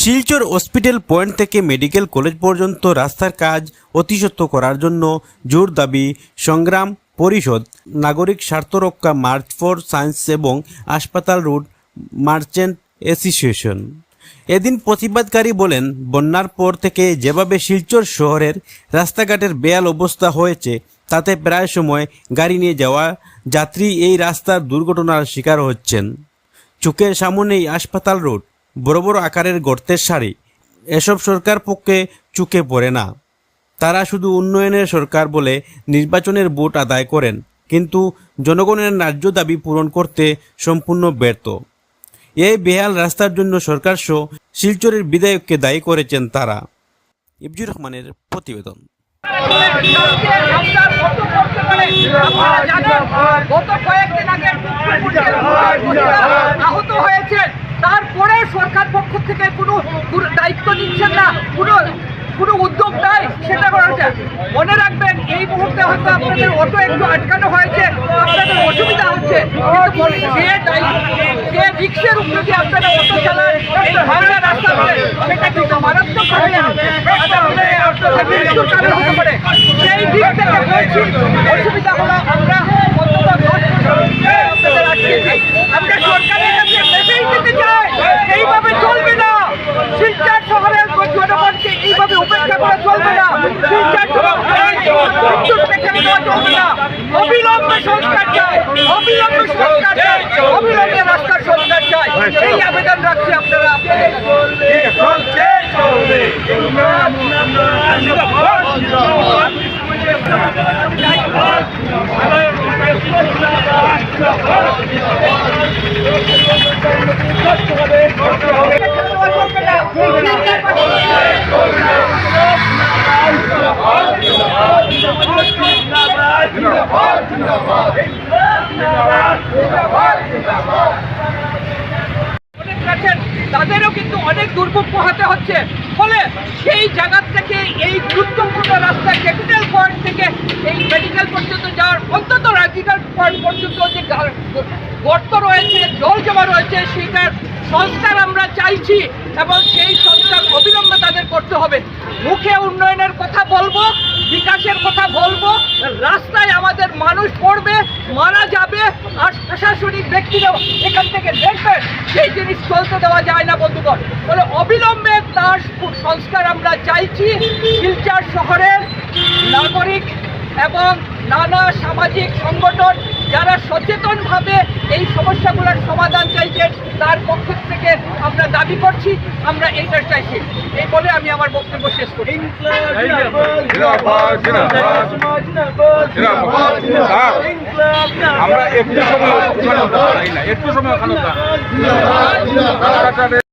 Silchar hospital point থেকে medical college পর্যন্ত রাস্তার কাজ অতিসত্ব করার জন্য জোর দাবি সংগ্রাম পরিষদ, নাগরিক স্বার্থরক্ষা মার্চ ফর সায়েন্স এবং হাসপাতাল রুট মার্চেন্ট অ্যাসোসিয়েশন। এদিন প্রতিবাদকারী বলেন, বন্যার পর থেকে যেভাবে শিলচর শহরের রাস্তাঘাটের বেয়াল অবস্থা হয়েছে, তাতে প্রায় সময় গাড়ি নিয়ে যাওয়া যাত্রী এই রাস্তার দুর্ঘটনার শিকার হচ্ছেন। চোখের সামনেই হাসপাতাল রোড বড় বড় আকারের গর্তের সারি। এসব সরকার পক্ষে চুকে পড়ে না। তারা শুধু উন্নয়নের সরকার বলে নির্বাচনের ভোট আদায় করেন, কিন্তু জনগণের ন্যায্য দাবি পূরণ করতে সম্পূর্ণ ব্যর্থ। এই বেহাল রাস্তার জন্য সরকার সহ শিলচরের বিধায়ককে দায়ী করেছেন তারা। ইবজুর রহমানের প্রতিবেদন। গত কয়েকদিন আগে মনে রাখবেন, এই মুহূর্তে হয়তো আপনাদের অটো একটু আটকানো হয়েছে, আপনাদের অসুবিধা হচ্ছে। যে রিক্সের উপরে আপনারা অটো চালান এই রাস্তা বলে সেটা কিন্তু মারাত্মক থেকে অসুবিধা হলো আমরা অন্তত দশ বছর আপনাদের আটকেছি আমরা সরকারের কাছে মেসেজ দিতে চাই এইভাবে চলবে না শিলচর শহরের জনগণকে এইভাবে উপেক্ষা করা চলবে না শিলচর মৃত্যুর পেছনে দেওয়া চলবে না অবিলম্বে সংস্কার চাই অবিলম্বে সংস্কার চাই অবিলম্বে রাস্তার সংস্কার চাই এই আবেদন রাখছি আপনারা আপনাদের অনেক আছেন তাদেরও কিন্তু অনেক দুর্ভোগ পোহাতে হচ্ছে। ফলে সেই জায়গার থেকে এই গুরুত্বপূর্ণ রাস্তা ক্যাপিটাল পয়েন্ট থেকে এই মেডিকেল পর্যন্ত যাওয়ার অন্তত রাজিকাল পয়েন্ট পর্যন্ত যে গা- গর্ত রয়েছে জল জমা রয়েছে, সেটার সংস্কার আমরা চাইছি এবং সেই সংস্কার অবিলম্বে তাদের করতে হবে। মুখে উন্নয়নের কথা বলব, বিকাশের কথা বলব, রাস্তায় আমাদের মানুষ পড়বে, মারা যাবে, আর প্রশাসনিক ব্যক্তিরাও এখান থেকে দেখবে, সেই জিনিস চলতে দেওয়া যায় না বন্ধুগণ। ফলে অবিলম্বে তার সংস্কার আমরা চাইছি শিলচর শহরের নাগরিক এবং নানা সামাজিক সংগঠন যারা সচেতনভাবে এই সমস্যাগুলোর সমাধান চাইছেন তার পক্ষ থেকে আমরা দাবি করছি আমরা এইটা চাইছি। এই বলে আমি আমার বক্তব্য শেষ করি। আমরা একটু সময় একটু সময়